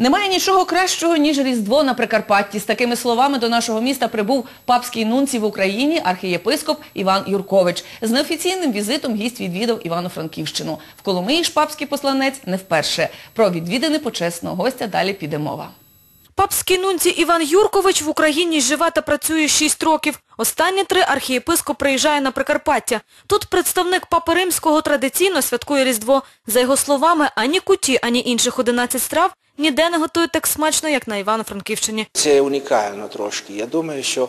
Немає нічого кращого, ніж Різдво на Прикарпатті. З такими словами до нашого міста прибув папський нунцій в Україні архієпископ Іван Юркович. З неофіційним візитом гість відвідав Івано-Франківщину. В Коломиї ж папський посланець не вперше. Про відвідини почесного гостя далі піде мова. Папський нунці Іван Юркович в Україні живе та працює 6 років. Останні три архієпископ приїжджає на Прикарпаття. Тут представник Папи Римського традиційно святкує Різдво. За його словами, ані куті, ані інших 11 страв ніде не готують так смачно, як на Івано-Франківщині. Це унікально трошки. Я думаю, що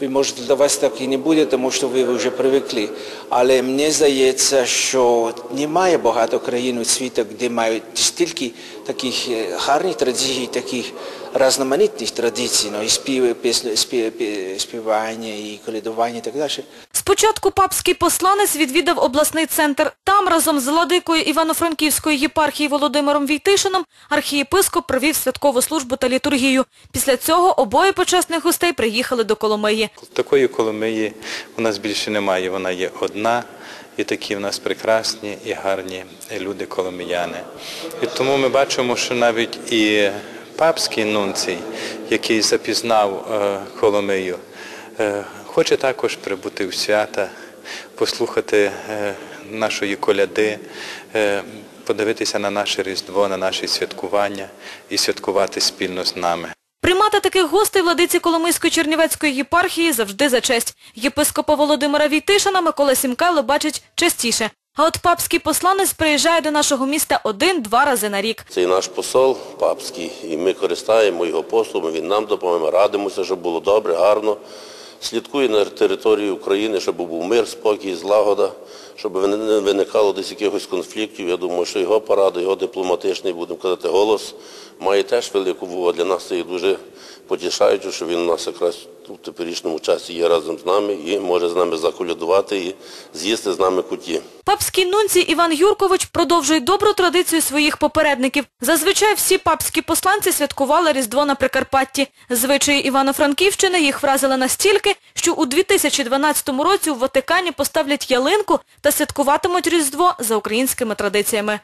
ви можете вас так і не буде, тому що ви вже привикли. Але мені здається, що немає багато країн у світу, де мають стільки таких е, гарних традицій, таких різноманітних традицій, ну, і співи, пісні, спів- пі- співання, і колядування, і так далі. Спочатку папський посланець відвідав обласний центр. Там разом з владикою Івано-Франківської єпархії Володимиром Війтишином архієпископ провів святкову службу та літургію. Після цього обоє почесних гостей приїхали до Коломиї. Такої Коломиї у нас більше немає, вона є одна. І такі в нас прекрасні і гарні люди коломияни. І тому ми бачимо, що навіть і папський нунцій, який запізнав е, Коломию, хоче також прибути в свята, послухати е, нашої коляди, е, подивитися на наше Різдво, на наші святкування і святкувати спільно з нами. Приймати таких гостей владиці Коломийської Чернівецької єпархії завжди за честь. Єпископа Володимира Війтишина Микола Сімкайло бачить частіше. А от папський посланець приїжджає до нашого міста один-два рази на рік. Це і наш посол папський, і ми користаємо його послугами, він нам допомагає, радимося, щоб було добре, гарно. Слідкує на території України, щоб був мир, спокій, злагода, щоб не виникало десь якихось конфліктів. Я думаю, що його порада, його дипломатичний, будемо казати, голос має теж велику вагу. Для нас це дуже потішаюче, що він у нас якраз у теперішньому часі є разом з нами і може з нами заколядувати і з'їсти з нами куті. Папський нунцій Іван Юркович продовжує добру традицію своїх попередників. Зазвичай всі папські посланці святкували Різдво на Прикарпатті. Звичаї Івано-Франківщини їх вразили настільки, що у 2012 році у Ватикані поставлять ялинку та святкуватимуть Різдво за українськими традиціями.